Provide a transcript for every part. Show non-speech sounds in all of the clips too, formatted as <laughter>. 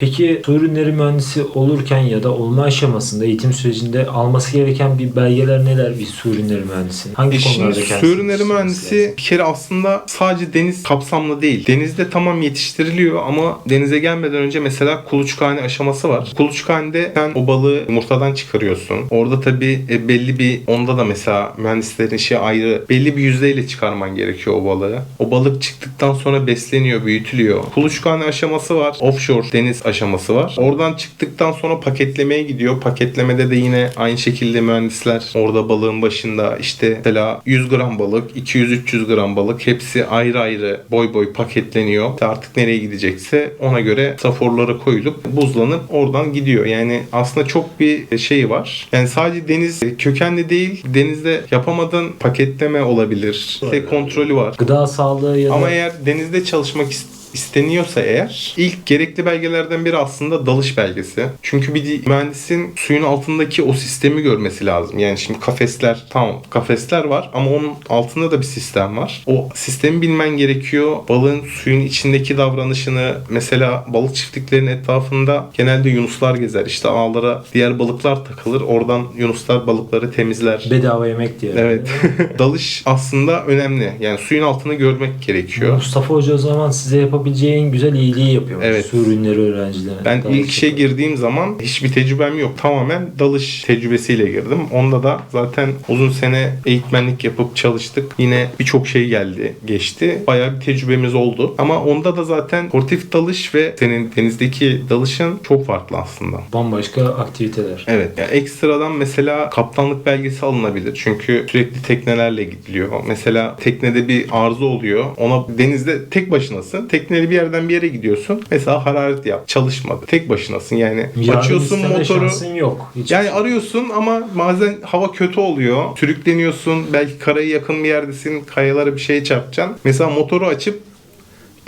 Peki su ürünleri mühendisi olurken ya da olma aşamasında eğitim sürecinde alması gereken bir belgeler neler bir su ürünleri mühendisinin? Hangi E konularda su ürünleri mühendisi bir kere aslında sadece deniz kapsamlı değil. Denizde tamam yetiştiriliyor ama denize gelmeden önce mesela kuluçkane aşaması var. Kuluçkanede sen o balığı yumurtadan çıkarıyorsun. Orada tabii e, belli bir onda da mesela mühendislerin işi ayrı. Belli bir yüzdeyle çıkarman gerekiyor o balığı. O balık çıktıktan sonra besleniyor, büyütülüyor. Kuluçkane aşaması var. Offshore deniz aşaması var. Oradan çıktıktan sonra paketlemeye gidiyor. Paketlemede de yine aynı şekilde mühendisler orada balığın başında işte mesela 100 gram balık, 200-300 gram balık hepsi ayrı ayrı boy boy paketleniyor. İşte artık nereye gidecekse ona göre saforlara koyulup buzlanıp oradan gidiyor. Yani aslında çok bir şey var. Yani sadece deniz kökenli değil denizde yapamadığın paketleme olabilir. İşte kontrolü var. Gıda sağlığı ya da Ama eğer denizde çalışmak ist- isteniyorsa eğer ilk gerekli belgelerden biri aslında dalış belgesi. Çünkü bir di- mühendisin suyun altındaki o sistemi görmesi lazım. Yani şimdi kafesler tamam kafesler var ama onun altında da bir sistem var. O sistemi bilmen gerekiyor. Balığın suyun içindeki davranışını mesela balık çiftliklerinin etrafında genelde yunuslar gezer. İşte ağlara diğer balıklar takılır. Oradan yunuslar balıkları temizler. bedava yemek diye. Evet. <laughs> Dalış aslında önemli. Yani suyun altını görmek gerekiyor. Mustafa Hoca o zaman size yapabileceği en güzel iyiliği yapıyor. Evet. Su ürünleri öğrencilerine. Ben Dalış ilk işe yapıyor. girdiğim zaman hiçbir tecrübem yok. Tamamen dalış tecrübesiyle girdim. Onda da zaten uzun sene eğitmenlik yapıp çalıştık. Yine birçok şey geldi, geçti. Bayağı bir tecrübemiz oldu. Ama onda da zaten sportif dalış ve senin denizdeki dalışın çok farklı aslında. Bambaşka aktiviteler. Evet. Yani ekstradan mesela kaptanlık belgesi alınabilir. Çünkü sürekli teknelerle gidiliyor. Mesela teknede bir arıza oluyor. Ona denizde tek başınasın. Tekneyle bir yerden bir yere gidiyorsun. Mesela hararet yap. Çalışmadı. Tek başınasın. Yani Yardım açıyorsun motoru. yok. Hiç. Yani arıyorsun ama bazen hava kötü oluyor. Sürükleniyorsun. Belki karaya yakın bir yerdesin. Kayalara bir şey çarpacaksın. Mesela motoru açıp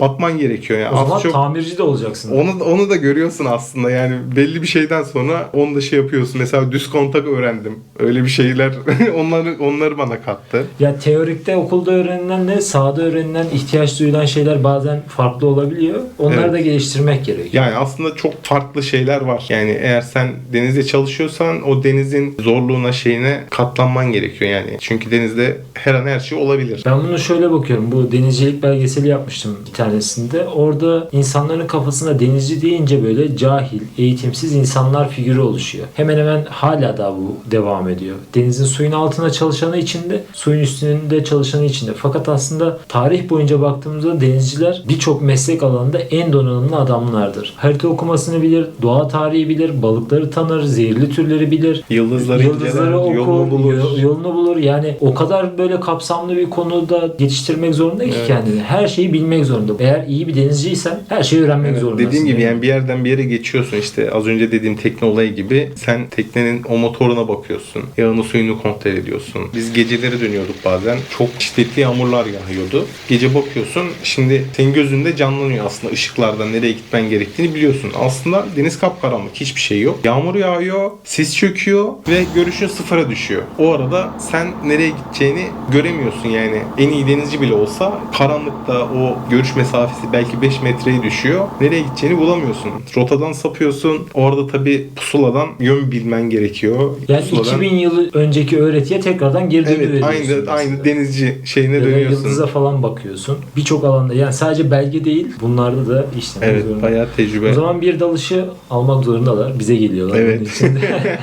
bakman gerekiyor. Yani o az zaman çok tamirci de olacaksın. onu, onu da görüyorsun aslında yani belli bir şeyden sonra onu da şey yapıyorsun. Mesela düz kontak öğrendim. Öyle bir şeyler <laughs> onları onları bana kattı. Ya teorikte okulda öğrenilenle sahada öğrenilen ihtiyaç duyulan şeyler bazen farklı olabiliyor. Onları Evet. da geliştirmek gerekiyor. Yani aslında çok farklı şeyler var. Yani eğer sen denizde çalışıyorsan o denizin zorluğuna şeyine katlanman gerekiyor yani. Çünkü denizde her an her şey olabilir. Ben bunu şöyle bakıyorum. Bu denizcilik belgeseli yapmıştım bir tanesinde. Orada insanların kafasında denizci deyince böyle cahil, eğitimsiz insanlar figürü oluşuyor. Hemen hemen hala da bu devam ediyor. Denizin suyun altına çalışanı içinde, suyun üstünde çalışanı içinde. Fakat aslında tarih boyunca baktığımızda denizciler birçok meslek alanında en donanımlı adamlardır. Harita okumasını bilir, doğa tarihi bilir, balıkları tanır, zehirli türleri bilir. Yıldızları, Yıldızları inceler, okur, yolunu bulur. yo- yolunu bulur. Yani o kadar böyle kapsamlı bir konuda yetiştirmek zorunda ki Evet. kendini. Her şeyi bilmek zorunda. Eğer iyi bir denizciysen her şeyi öğrenmek Evet, zorundasın. dediğim gibi yani bir yerden bir yere geçiyorsun işte az önce dediğim tekne olayı gibi sen teknenin o motoruna bakıyorsun. Yağını suyunu kontrol ediyorsun. Biz geceleri dönüyorduk bazen. Çok şiddetli yağmurlar yağıyordu. Gece bakıyorsun şimdi senin gözünde canlanıyor aslında ışıklardan nereye gitmen gerektiğini biliyorsun. Aslında deniz kapkaranlık hiçbir şey yok. Yağmur yağıyor, sis çöküyor ve görüşün sıfıra düşüyor. O arada sen nereye gideceğini göremiyorsun yani. En iyi denizci bile olsa karanlıkta o görüş mesafesi belki 5 metreyi düşüyor. Nereye gideceğini bulamıyorsun. Rotadan sapıyorsun. Orada tabi pusuladan yön bilmen gerekiyor. Yani Pusuladan- 2000 yıl önceki öğretiye tekrardan geri Evet dönüyorsun. aynı aslında. aynı denizci şeyine Ya dönüyorsun. yıldıza falan bakıyorsun. Birçok alanda yani sadece belge değil bunlarda da işlemek Evet zorunda. bayağı tecrübe. O zaman bir dalışı almak zorundalar. Bize geliyorlar. Evet. <laughs>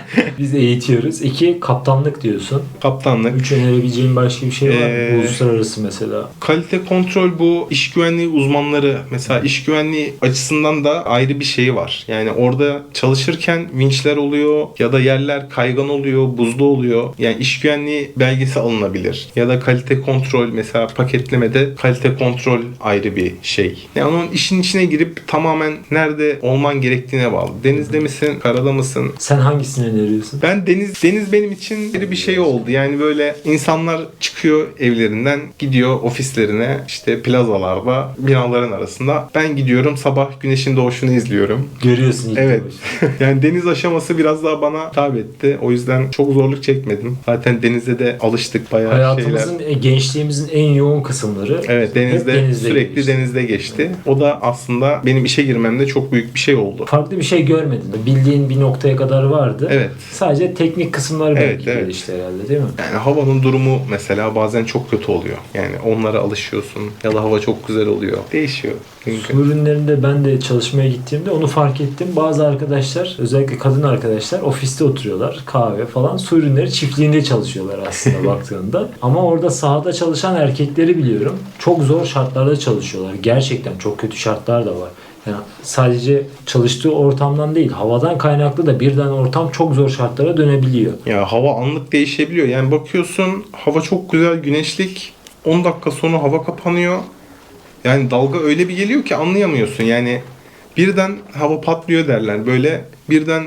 <laughs> Biz eğitiyoruz. İki kaptanlık diyorsun. Kaptanlık. Üç önerebileceğin başka bir şey var mı? Ee, Uluslararası mesela. Kalite kontrol bu iş güvenliği uzmanları mesela iş güvenliği açısından da ayrı bir şey var. Yani orada çalışırken vinçler oluyor ya da yerler kaygan oluyor, buzlu oluyor. Yani iş güvenliği belgesi alınabilir. Ya da kalite kontrol mesela paketlemede kalite kontrol ayrı bir şey. Yani onun işin içine girip tamamen nerede olman gerektiğine bağlı. Denizde misin, karada mısın? Sen hangisini öneriyorsun? Ben deniz deniz benim için bir bir şey oldu. Yani böyle insanlar çıkıyor evlerinden gidiyor ofislerine işte plazalarda binaların arasında. Ben gidiyorum sabah güneşin doğuşunu izliyorum. Görüyorsun Evet. <laughs> yani deniz aşaması biraz daha bana hitap etti. O yüzden çok zorluk çekmedim. Zaten denize de alıştık bayağı şeyler. Hayatımızın, e, gençliğimizin en yoğun kısımları Evet denizde, denizde sürekli geçti. denizde geçti. O da aslında benim işe girmemde çok büyük bir şey oldu. Farklı bir şey görmedin. Bildiğin bir noktaya kadar vardı. Evet. Sadece teknik kısımları Evet, belki evet. gelişti herhalde değil mi? Yani havanın durumu mesela bazen çok kötü oluyor. Yani onlara alışıyorsun ya da hava çok güzel oluyor. Değişiyor. Çünkü. Su ürünlerinde ben de çalışmaya gittiğimde onu fark ettim. Bazı arkadaşlar özellikle kadın arkadaşlar ofiste oturuyorlar. Kahve falan. Su ürünleri çiftliğinde çalışıyorlar aslında <laughs> baktığında. Ama orada sahada çalışan erkekleri biliyorum. Çok zor şartlarda çalışıyorlar. Gerçekten çok kötü şartlar da var. Yani sadece çalıştığı ortamdan değil, havadan kaynaklı da birden ortam çok zor şartlara dönebiliyor. Ya hava anlık değişebiliyor. Yani bakıyorsun hava çok güzel güneşlik. 10 dakika sonra hava kapanıyor. Yani dalga öyle bir geliyor ki anlayamıyorsun. Yani birden hava patlıyor derler. Böyle birden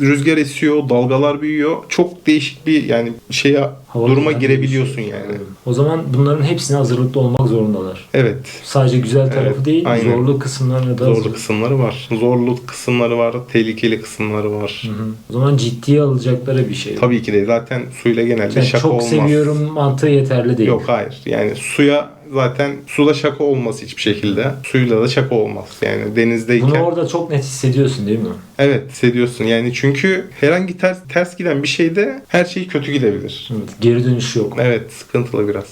rüzgar esiyor, dalgalar büyüyor. Çok değişik bir yani şeye Hava duruma girebiliyorsun değişiyor. yani. O zaman bunların hepsine hazırlıklı olmak zorundalar. Evet. Sadece güzel tarafı Evet, değil, aynen. zorlu kısımlarına da Zorlu kısımları var. Zorlu kısımları var, tehlikeli kısımları var. Hı hı. O zaman ciddiye alacakları bir şey. Tabii ki de zaten suyla genelde Yani şaka çok olmaz. seviyorum mantığı yeterli değil. Yok hayır. Yani suya zaten suda şaka olmaz hiçbir şekilde. Suyla da şaka olmaz. Yani denizdeyken Bunu orada çok net hissediyorsun değil mi? evet hissediyorsun. Yani çünkü herhangi ters ters giden bir şeyde her şey kötü gidebilir. Evet, geri dönüş yok. Evet sıkıntılı biraz.